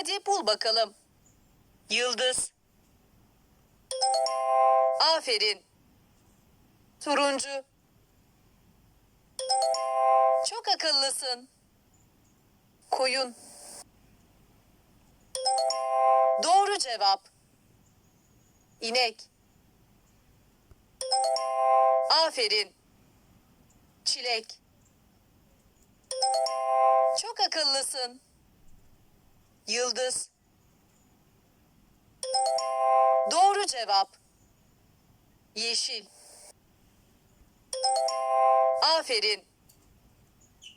Hadi bul bakalım. Yıldız. Aferin. Turuncu. Çok akıllısın. Koyun. Doğru cevap. İnek. Aferin. Çilek. Çok akıllısın. Yıldız. Doğru cevap. Yeşil. Aferin.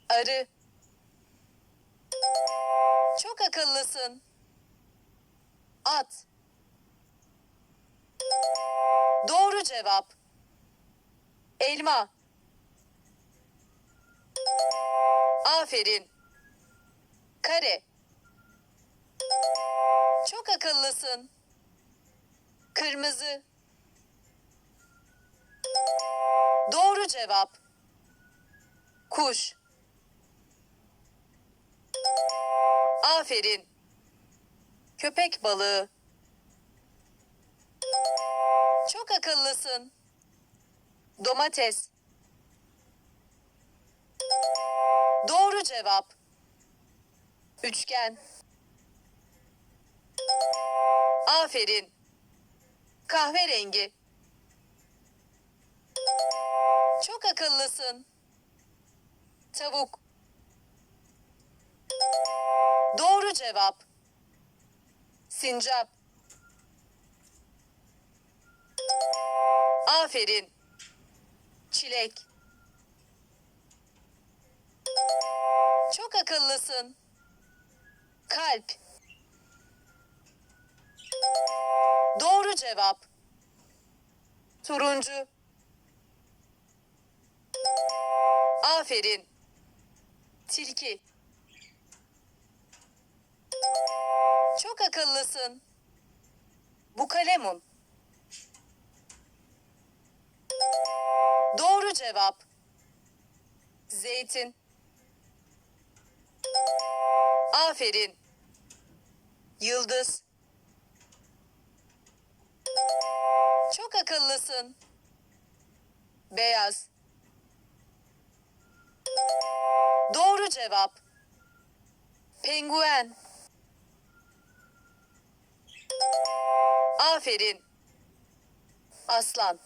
Arı. Çok akıllısın. At. Doğru cevap. Elma. Aferin. Kare. Çok akıllısın. Kırmızı. Doğru cevap. Kuş. Aferin. Köpek balığı. Çok akıllısın. Domates. Doğru cevap. Üçgen. Aferin. Kahverengi. Çok akıllısın. Tavuk. Doğru cevap. Sincap. Aferin. Çilek. Çok akıllısın. Kalp. Doğru cevap. Turuncu. Aferin. Tilki. Çok akıllısın. Bu kalemun. Doğru cevap. Zeytin. Aferin. Yıldız. Çok akıllısın. Beyaz. Doğru cevap. Penguen. Aferin. Aslan.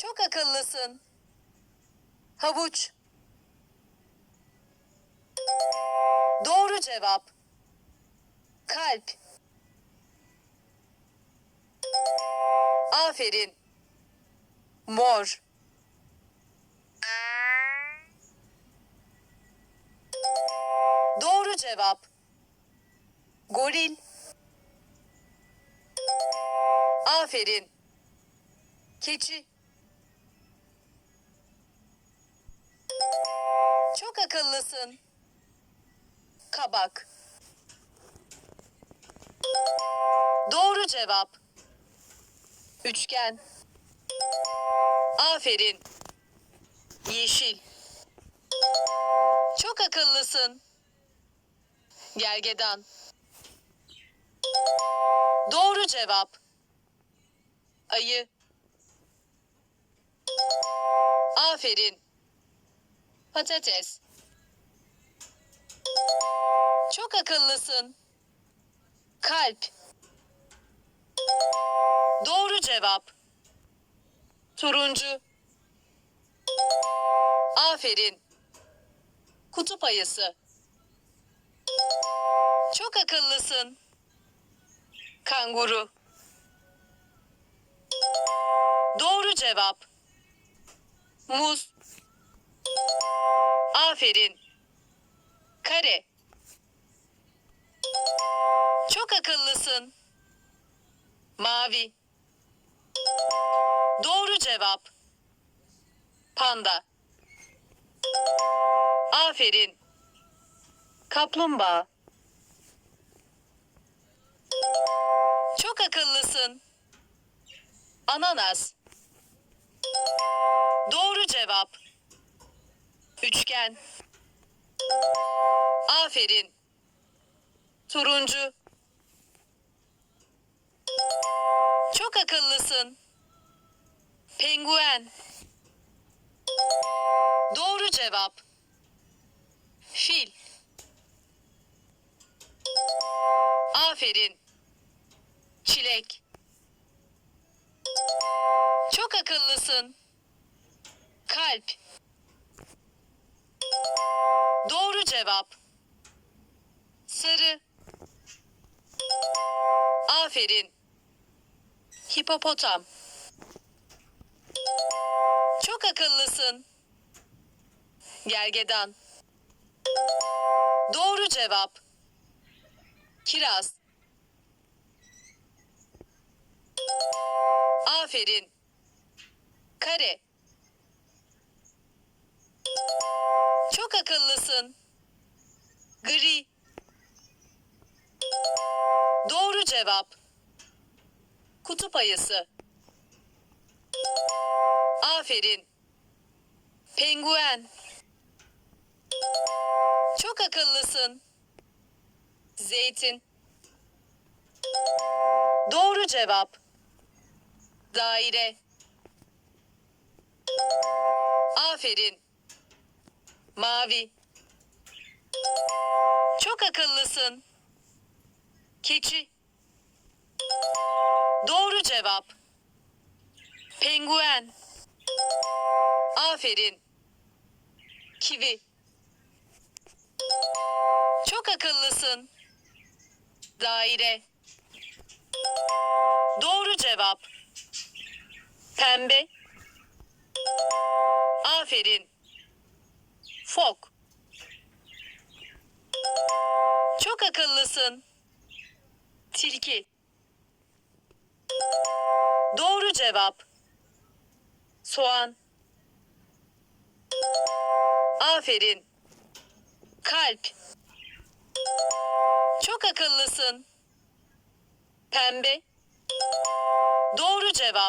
Çok akıllısın. Havuç. Doğru cevap. Kalp. Aferin. Mor. Doğru cevap. Goril. Aferin. Keçi. Çok akıllısın. Kabak. Doğru cevap. Üçgen. Aferin. Yeşil. Çok akıllısın. Gergedan. Doğru cevap. Ayı. Aferin. Patates. Çok akıllısın. Kalp. Doğru cevap. Turuncu. Aferin. Kutup ayısı. Çok akıllısın. Kanguru. Doğru cevap. Muz. Aferin. Kare. Çok akıllısın. Mavi. Doğru cevap. Panda. Aferin. Kaplumbağa. Çok akıllısın. Ananas. Doğru cevap. Üçgen. Aferin. Turuncu. Akıllısın. Penguen. Doğru cevap. Fil. Aferin. Çilek. Çok akıllısın. Kalp. Doğru cevap. Sarı. Aferin. Hipopotam. Çok akıllısın. Gergedan. Doğru cevap. Kiraz. Aferin. Kare. Çok akıllısın. Gri. Doğru cevap. Kutup ayısı. Aferin. Penguen. Çok akıllısın. Zeytin. Doğru cevap. Daire. Aferin. Mavi. Çok akıllısın. Keçi. Doğru cevap. Penguen. Aferin. Kivi. Çok akıllısın. Daire. Doğru cevap. Pembe. Aferin. Fok. Çok akıllısın. Tilki. Doğru cevap. Soğan. Aferin. Kalp. Çok akıllısın. Pembe. Doğru cevap.